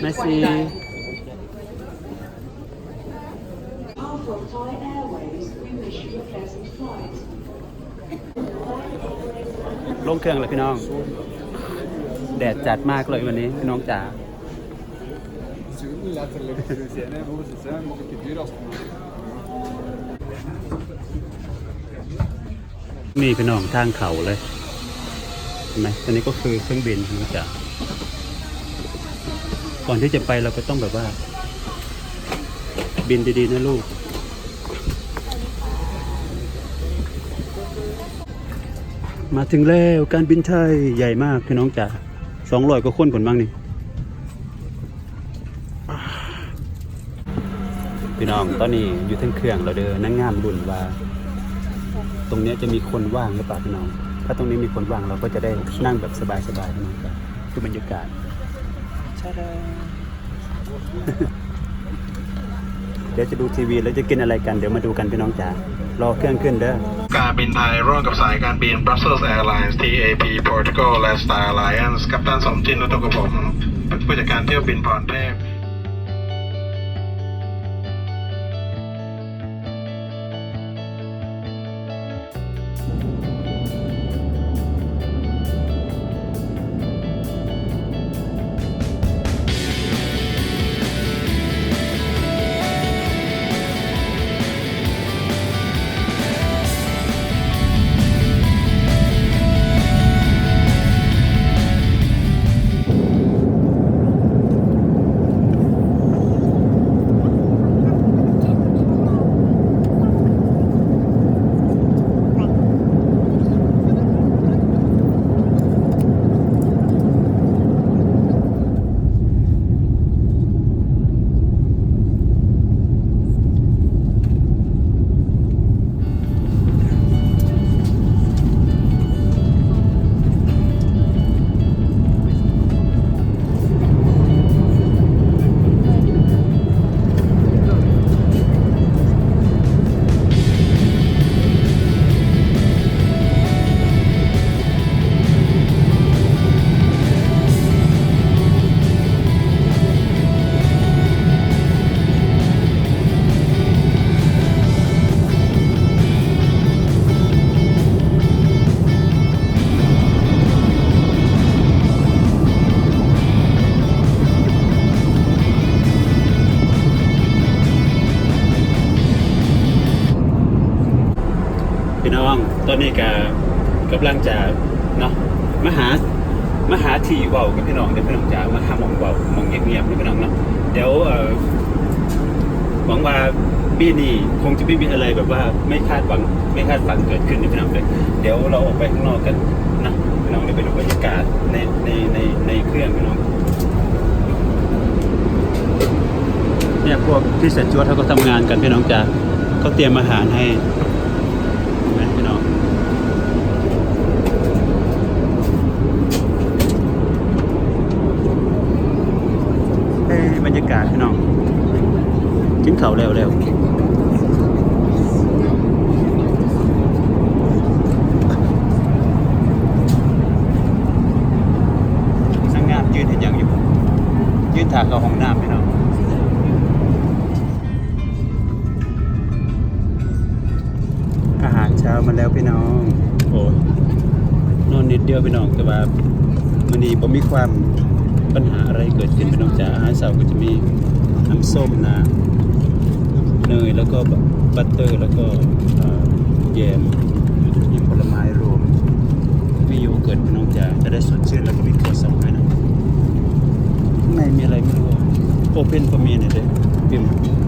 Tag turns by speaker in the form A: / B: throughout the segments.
A: pleasant flight.
B: ลงเครื่องเลยพี่น้อง แดดจัดมากเลยวันนี้พี่น้องจ๋า นี่พี่น้องทางเขาเลยเห็นไหมอันนี้ก็คือเครื่องบินพี่น้องจ๋า ก่อนที่จะไปเราก็ต้องแบบว่า บินดีๆนะลูก มาถึงแล้วการบินไทยใหญ่มากพี่น้องจ๋าสองร้อยกว่าคนผลบ้างนี่พี่น้องตอนนี้อยู่ทั้งเครื่องเราเดินนั่งงามรุ่นว่า ตรงนี้จะมีคนว่างหรือเปล่าพี่น้อง ถ้าตรงนี้มีคนว่างเราก็จะได้นั่งแบบสบายๆพี่น้องครับคือบรรยากาศ ชาดาเดี๋ยวจะดูทีวีแล้วจะกินอะไรกัน เดี๋ยวมาดูกันพี่น้องจ๋ารอเครื่องขึ้นเด้อ
C: การบินไทยร่วมกับสายการบิน Brussels Airlines TAP Portugal และ Star Alliance กัปตันสมจินนุตกับผมผู้จัดการเที่ยวบินพรเทพ
B: ก็กำลังจะเนาะมหามหาทีเว้ากับพี่น้องเดี๋ยวพี่น้องจะมาหามองเว้ามองเงียบๆนะพี่น้องเนาะเดี๋ยวเออหวังว่าปีนี้คงจะไม่มีอะไรแบบว่าไม่คาดหวังไม่คาดฝันเกิดขึ้นนะพี่น้องเลยเดี๋ยวเราออกไปข้างนอกกันนะพี่น้องเดี๋ยวไปดูบรรยากาศในในในในเครื่องพี่น้องเนี่ยพวกที่เสร็จจวดเขาก็ทำงานกันพี่น้องจ๋าเขาเตรียมอาหารให้ เห็นไหมพี่น้อง เอ้ยบรรยากาศพี่น้องกินเขาวเร็วเร็วนั่งงามยืนเห็นยังอยู่ยืนถากเข้าห้องน้ำพี่น้องอาหารเช้ามาแล้วพี่น้อง โอ้นอนนิดเดียวพี่น้องแต่ว่ามันนี้ผมมีความ ปัญหาอะไรเกิดขึ้นพี่น้องจ๋าอาหารเช้าก็จะมีน้ำส้มนะเนยแล้วก็บัตเตอร์แล้วก็เอ่อแยมมีผลไม้รวมมีโยเกิร์ตพี่น้องจ๋าจะได้สดชื่นแล้วก็มีครัวซองด้วยนะข้างในมีอะไรไม่รู้โอเพนฟอร์มีเนี่ยเด้พิมโ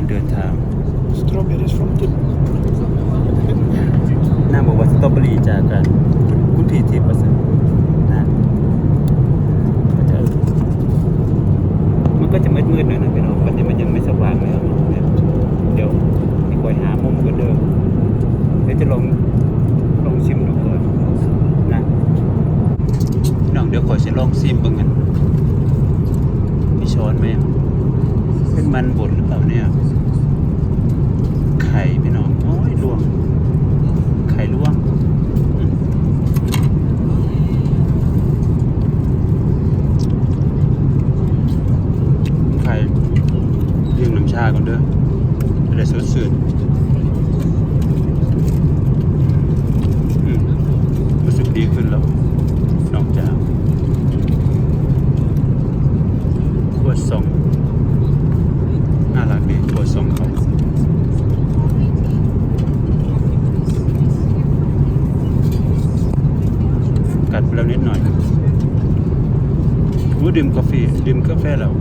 B: การเดินทาง
D: Strawberries from Tip.
B: นางบอกว่าสตรอเบอรี่จากกันคุณพี่ทิพย์ประเสริฐนะก็จะมันก็จะมืดๆหน่อยนะพี่น้องวันนี้มันยังไม่สว่างเลยเนี่ยเดี๋ยวให้คอยหามุมกันเดิมเดี๋ยวจะลองลองชิมดูก่อนนะพี่น้องเดี๋ยวขอยจะลองชิมเบิ่งกันมีช้อนไหมเป็น มันบดหรือเปล่าเนี่ย ไข่พี่น้องโอ้ยลวง ไข่ลวงไข่เรียงน้ำชาก่อนเด้อจะได้สดชื่นอืมรู้สึกดีขึ้นแล้วนอกจากขวดส่งน่ารักดีขวดส่งเขา กัดไปแล้วนิดหน่อยรู้ดื่มกาแฟดื่มกา แล้ว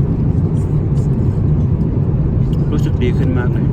B: รู้สึกดีขึ้นมากเลย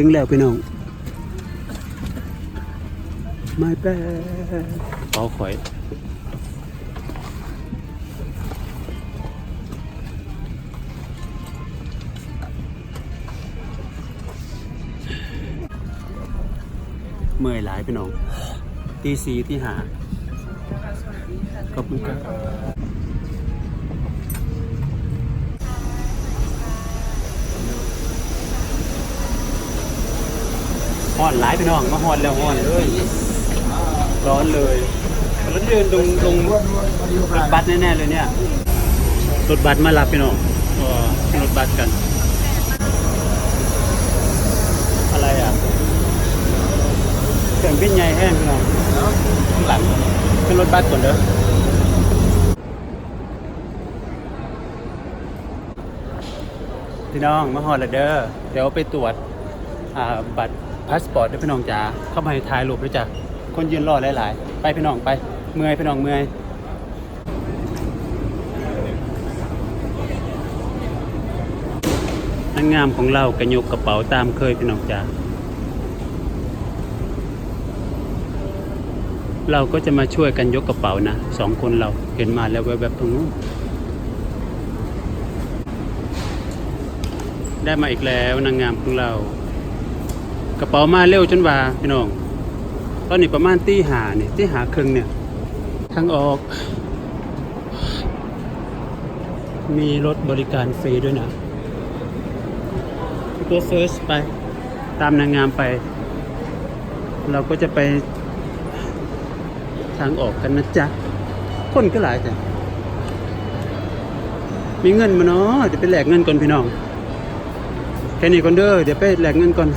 B: ถึงแล้วพี่น้องไม่แปลเป๋าข่อยเมื่อยหลายพี่น้องตีสีที่หาขอบคุณครับ ฮอนหลายพี่น้องมาฮอนแล้วฮอนเลยร้อนเลยแล้วเดินลงลงรถบัสแน่ๆเลยเนี่ยรถบัสมารับพี่น้องรถบัสกัน อะไรอะเครื่องบินใหญ่แห้งพี่น้องข้างหลังขึ้นรถบัสก่อนเด้อพี่น้องมาฮอดแล้วเด้อเดี๋ยวไปตรวจอ่าบัตร พาสปอร์ตด้วยพี่น้องจ๋าเข้ามาให้ถ่ายรูปด้วยจ้ะคนยืนรอหลาย ๆ ไปพี่น้องไปเมื่อยพี่น้องเมื่อยนางงามของเรากระยกกระเป๋าตามเคยพี่น้องจ๋าเราก็จะมาช่วยกันยกกระเป๋านะสองคนเราเห็นมาแล้วแวบๆตรงนู้นได้มาอีกแล้วนางงามของเรา กระเป๋ามาเร็วจนว่าพี่น้อง ตอนนี้ประมาณตีหาเนี่ยตีหาครึ่งเนี่ยทางออก มีรถบริการฟรีด้วยนะตัวเฟิร์สไป ตามนางงามไป เราก็จะไป ทางออกกันนะจ๊ะ คนก็หลายจ้ะมีเงินมาเนาะเดี๋ยวไปแหลกเงินก่อนพี่น้อง แค่นี้ก่อนเด้อเดี๋ยวไปแหลกเงินก่อน